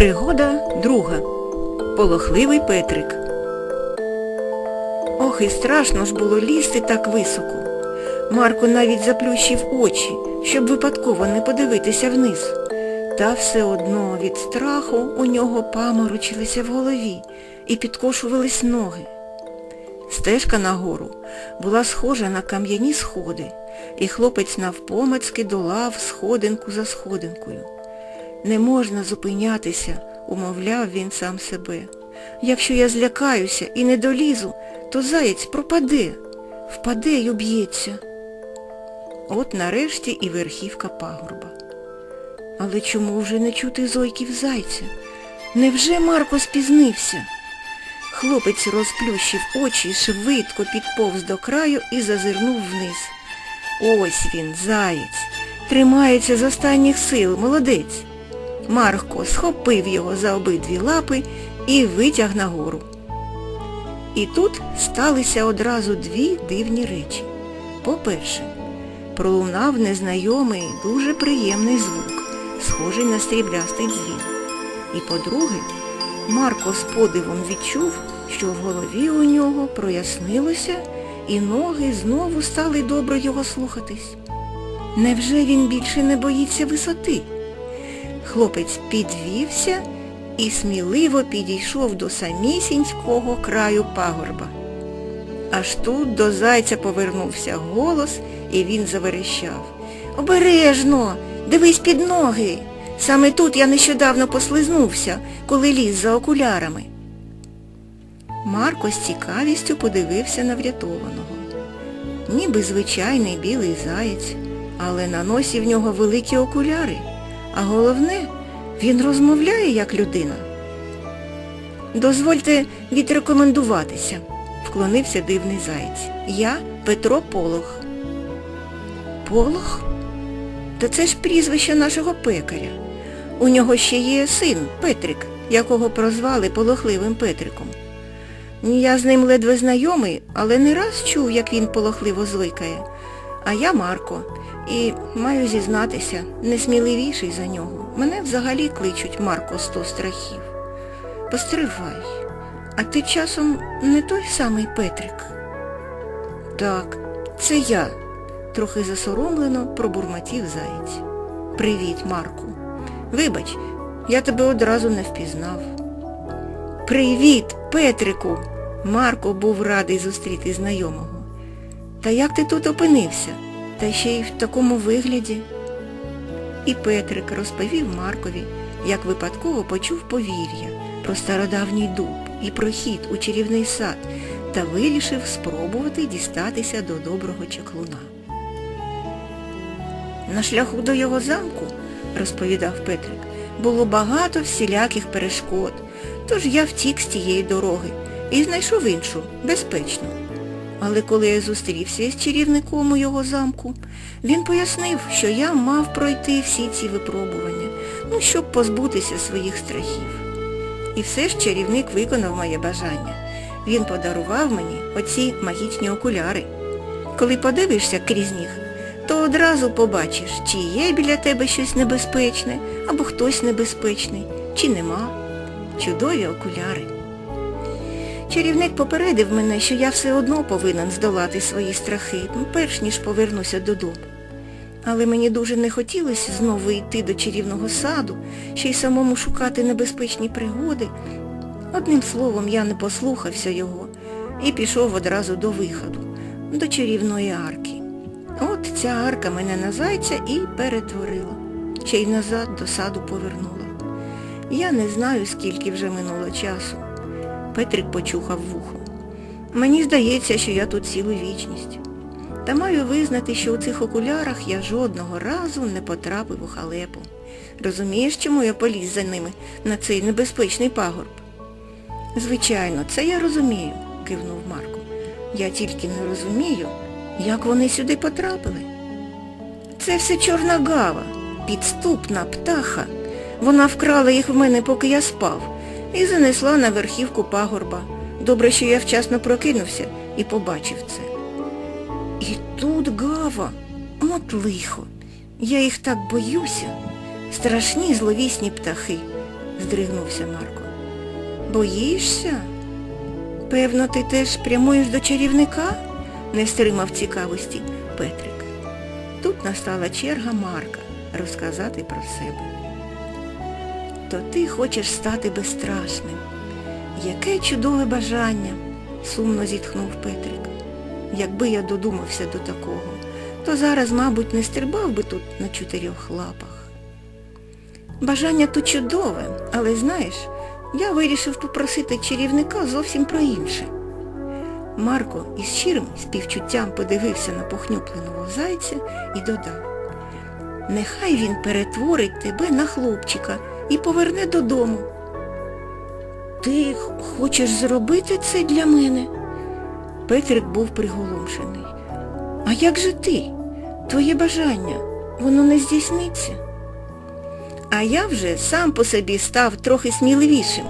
Пригода друга. Полохливий Петрик. Ох, і страшно ж було лізти так високо. Марко навіть заплющив очі, щоб випадково не подивитися вниз. Та все одно від страху у нього паморочилися в голові і підкошувались ноги. Стежка нагору була схожа на кам'яні сходи, і хлопець навпомацьки долав сходинку за сходинкою. Не можна зупинятися, умовляв він сам себе. Якщо я злякаюся і не долізу, то заєць пропаде, впаде й уб'ється. От нарешті і верхівка пагорба. Але чому вже не чути зойків зайця? Невже Марко спізнився? Хлопець розплющив очі, швидко підповз до краю і зазирнув вниз. Ось він, заєць, тримається з останніх сил, молодець. Марко схопив його за обидві лапи і витяг нагору. І тут сталися одразу дві дивні речі. По-перше, пролунав незнайомий, дуже приємний звук, схожий на сріблястий дзвін. І по-друге, Марко з подивом відчув, що в голові у нього прояснилося, і ноги знову стали добре його слухатись. Невже він більше не боїться висоти? Хлопець підвівся і сміливо підійшов до самісінького краю пагорба. Аж тут до зайця повернувся голос, і він заверещав. Обережно, дивись під ноги. Саме тут я нещодавно послизнувся, коли ліз за окулярами. Марко з цікавістю подивився на врятованого. Ніби звичайний білий заєць, але на носі в нього великі окуляри, а головне, він розмовляє як людина. Дозвольте відрекомендуватися, вклонився дивний заєць. Я Петро Полох. Полох? Та це ж прізвище нашого пекаря. У нього ще є син, Петрик, якого прозвали полохливим Петриком. Я з ним ледве знайомий, але не раз чув, як він полохливо звикає. А я Марко, і маю зізнатися, несміливіший за нього. Мене взагалі кличуть Марко сто страхів. Постривай, а ти часом не той самий Петрик? Так, це я, трохи засоромлено пробурмотів заєць. Привіт, Марку. Вибач, я тебе одразу не впізнав. Привіт, Петрику! Марко був радий зустріти знайомого. Та як ти тут опинився? Та ще й в такому вигляді. І Петрик розповів Маркові, як випадково почув повір'я про стародавній дуб і про хід у чарівний сад та вирішив спробувати дістатися до доброго чаклуна. На шляху до його замку, розповідав Петрик, було багато всіляких перешкод, тож я втік з тієї дороги і знайшов іншу, безпечну. Але коли я зустрівся з чарівником у його замку, він пояснив, що я мав пройти всі ці випробування, ну, щоб позбутися своїх страхів. І все ж чарівник виконав моє бажання. Він подарував мені оці магічні окуляри. Коли подивишся крізь них, то одразу побачиш, чи є біля тебе щось небезпечне, або хтось небезпечний, чи нема. Чудові окуляри. Чарівник попередив мене, що я все одно повинен здолати свої страхи, ну, перш ніж повернуся додому. Але мені дуже не хотілося знову йти до чарівного саду, ще й самому шукати небезпечні пригоди. Одним словом, я не послухався його і пішов одразу до виходу, до чарівної арки. От ця арка мене на зайця і перетворила, ще й назад до саду повернула. Я не знаю, скільки вже минуло часу. Петрик почухав вухо. Мені здається, що я тут цілу вічність. Та маю визнати, що у цих окулярах я жодного разу не потрапив у халепу. Розумієш, чому я поліз за ними на цей небезпечний пагорб? Звичайно, це я розумію, кивнув Марко. Я тільки не розумію, як вони сюди потрапили. Це все чорна гава, підступна птаха. Вона вкрала їх в мене, поки я спав, і занесла на верхівку пагорба. Добре, що я вчасно прокинувся і побачив це. І тут гава, от лихо. Я їх так боюся. Страшні зловісні птахи. здригнувся Марко. Боїшся? Певно, ти теж прямуєш до чарівника? не стримав цікавості Петрик. Тут настала черга Марка розказати про себе. То ти хочеш стати безстрашним. Яке чудове бажання, сумно зітхнув Петрик. Якби я додумався до такого, то зараз, мабуть, не стрибав би тут на чотирьох лапах. Бажання то чудове, але знаєш, я вирішив попросити чарівника зовсім про інше. Марко із щирим співчуттям подивився на похнюпленого зайця і додав. Нехай він перетворить тебе на хлопчика і поверне додому. Ти хочеш зробити це для мене? Петрик був приголомшений. А як же ти? Твоє бажання, воно не здійсниться? А я вже сам по собі став трохи сміливішим,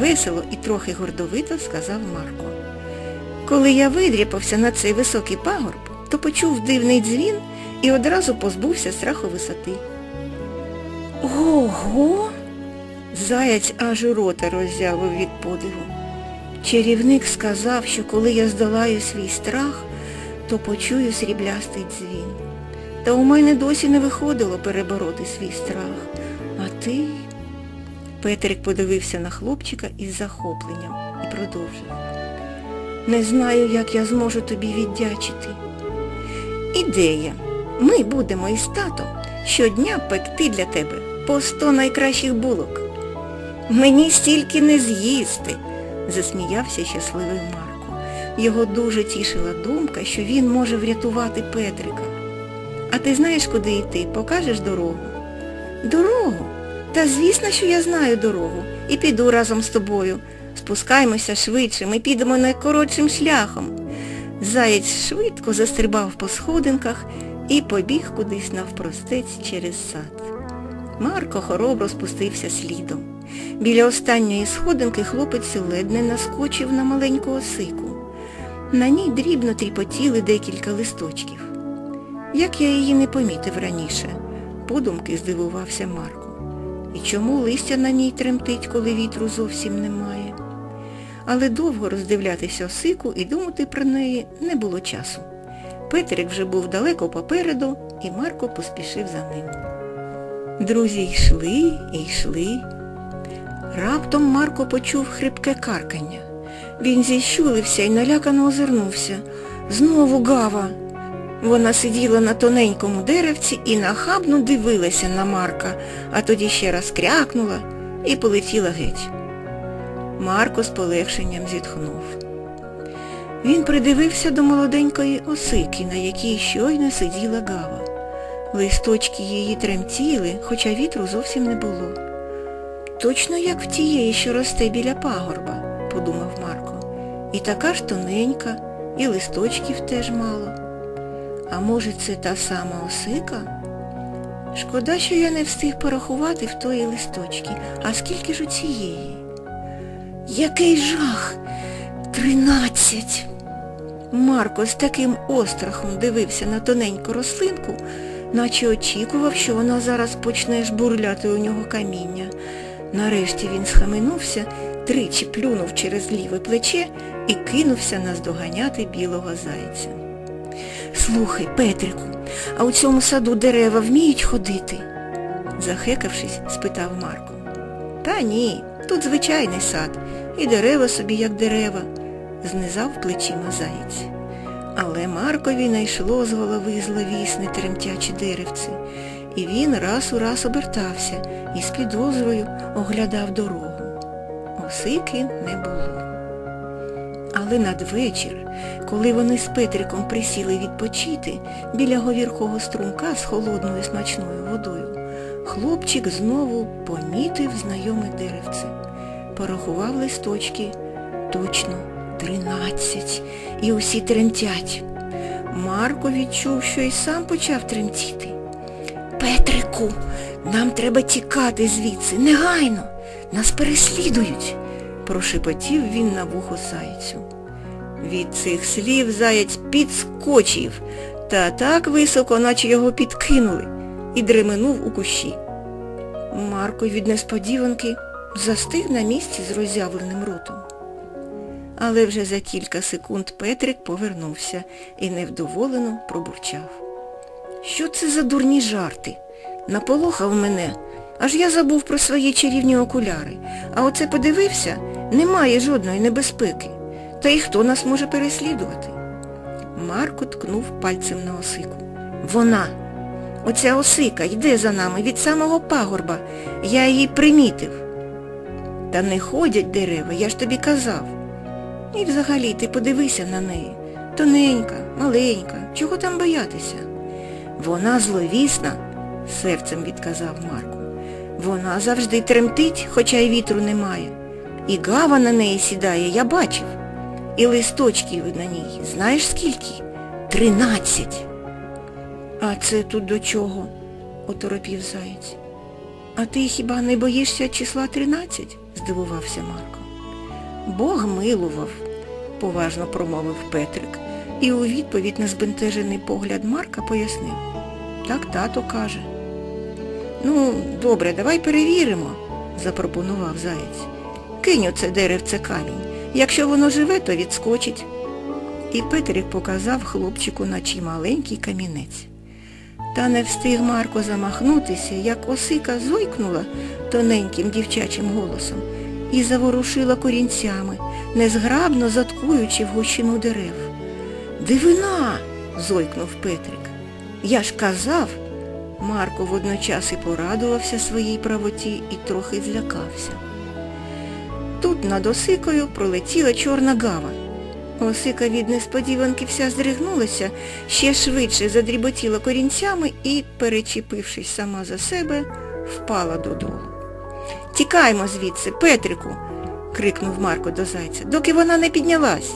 весело і трохи гордовито сказав Марко. Коли я видряпався на цей високий пагорб, то почув дивний дзвін і одразу позбувся страху висоти. Ого! Заяць аж рота роззявив від подиву. Чарівник сказав, що коли я здолаю свій страх, то почую сріблястий дзвін. Та у мене досі не виходило перебороти свій страх. А ти... Петрик подивився на хлопчика із захопленням і продовжив. Не знаю, як я зможу тобі віддячити. Ідея. Ми будемо із татом щодня пекти для тебе по сто найкращих булок. Мені стільки не з'їсти, засміявся щасливий Марко. Його дуже тішила думка, що він може врятувати Петрика. А ти знаєш, куди йти? Покажеш дорогу? Дорогу? Та звісно, що я знаю дорогу і піду разом з тобою. Спускаймося швидше, ми підемо найкоротшим шляхом. Заєць швидко застрибав по сходинках і побіг кудись навпростець через сад. Марко хоробро спустився слідом. Біля останньої сходинки хлопець ледь наскочив на маленьку осику. На ній дрібно тріпотіли декілька листочків. Як я її не помітив раніше, подумки здивувався Марко. І чому листя на ній тремтить, коли вітру зовсім немає? Але довго роздивлятися осику і думати про неї не було часу. Петрик вже був далеко попереду, і Марко поспішив за ним. Друзі йшли і йшли. Раптом Марко почув хрипке каркання. Він зіщулився і налякано озирнувся. Знову гава. Вона сиділа на тоненькому деревці і нахабно дивилася на Марка, а тоді ще раз крякнула і полетіла геть. Марко з полегшенням зітхнув. Він придивився до молоденької осики, на якій щойно сиділа гава. Листочки її тремтіли, хоча вітру зовсім не було. Точно як в тієї, що росте біля пагорба, подумав Марко. І така ж тоненька, і листочків теж мало. А може це та сама осика? Шкода, що я не встиг порахувати в тої листочки. А скільки ж у цієї? Який жах! Тринадцять! Марко з таким острахом дивився на тоненьку рослинку, наче очікував, що вона зараз почне жбурляти у нього каміння. Нарешті він схаменувся, тричі плюнув через ліве плече і кинувся наздоганяти білого зайця. Слухай, Петрику, а у цьому саду дерева вміють ходити? захекавшись, спитав Марко. Та ні, тут звичайний сад, і дерева собі, як дерева, знизав плечима заєць. Але Маркові найшло з голови зловісне тремтяче деревце, і він раз у раз обертався і з підозрою оглядав дорогу. Осики не було. Але надвечір, коли вони з Петриком присіли відпочити біля говіркого струмка з холодною смачною водою, хлопчик знову помітив знайоме деревце. Порахував листочки. Точно, тринадцять. І усі тремтять. Марко відчув, що й сам почав тремтіти. Петрику, нам треба тікати звідси, негайно. Нас переслідують прошепотів він на вухо зайцю. Від цих слів заєць підскочив, та так високо, наче його підкинули, і дременув у кущі. Марко від несподіванки застиг на місці з роззявленим ротом. Але вже за кілька секунд Петрик повернувся і невдоволено пробурчав. Що це за дурні жарти? Наполохав мене, аж я забув про свої чарівні окуляри. А оце подивився, немає жодної небезпеки. Та й хто нас може переслідувати? Марко ткнув пальцем на осику. Вона. Оця осика йде за нами від самого пагорба. Я її примітив. Та не ходять дерева, я ж тобі казав. І взагалі ти подивися на неї. Тоненька, маленька, чого там боятися? Вона зловісна, серцем відказав Марко. Вона завжди тремтить, хоча й вітру немає. І гава на неї сідає, я бачив. І листочків на ній, знаєш скільки? Тринадцять. А це тут до чого? оторопів заєць. А ти хіба не боїшся числа тринадцять? здивувався Марко. Бог милував, поважно промовив Петрик, і у відповідь на збентежений погляд Марка пояснив. Так тато каже. Ну, добре, давай перевіримо, запропонував заєць. Кинь у це деревце камінь. Якщо воно живе, то відскочить. І Петрик показав хлопчику на чималенький камінець. Та не встиг Марко замахнутися, як осика зойкнула тоненьким дівчачим голосом і заворушила корінцями, незграбно заткуючи в гущину дерев. Дивина. зойкнув Петрик. Я ж казав. Марко водночас і порадувався своїй правоті і трохи злякався. Тут над осикою пролетіла чорна гава. Осика від несподіванки вся здригнулася, ще швидше задріботіла корінцями і, перечепившись сама за себе, впала додолу. Тікаймо звідси, Петрику, крикнув Марко до зайця, доки вона не піднялась.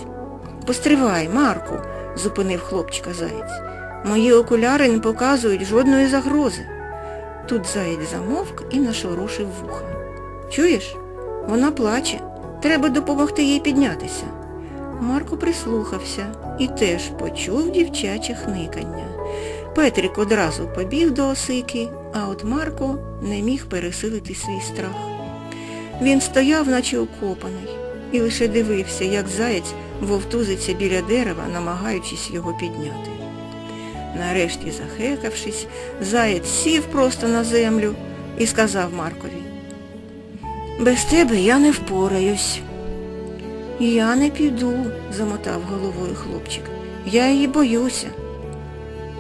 Постривай, Марку, зупинив хлопчика заєць. Мої окуляри не показують жодної загрози. Тут заєць замовк і нашорошив вуха. Чуєш? Вона плаче. Треба допомогти їй піднятися. Марко прислухався і теж почув дівчаче хникання. Петрик одразу побіг до осики, а от Марко не міг пересилити свій страх. Він стояв, наче окопаний, і лише дивився, як заєць вовтузиться біля дерева, намагаючись його підняти. Нарешті, захекавшись, заєць сів просто на землю і сказав Маркові, без тебе я не впораюсь. Я не піду, замотав головою хлопчик. Я її боюся.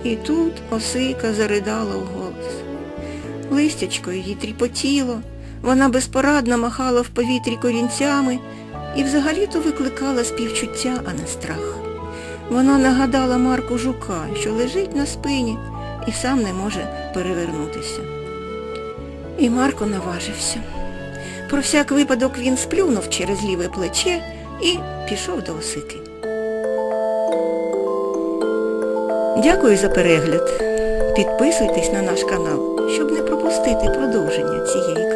І тут осика заридала вголос. Листячко її тріпотіло, вона безпорадно махала в повітрі корінцями і взагалі-то викликала співчуття, а не страх. Вона нагадала Марку жука, що лежить на спині і сам не може перевернутися. І Марко наважився. Про всяк випадок він сплюнув через ліве плече і пішов до осики. Дякую за перегляд. Підписуйтесь на наш канал, щоб не пропустити продовження цієї казки.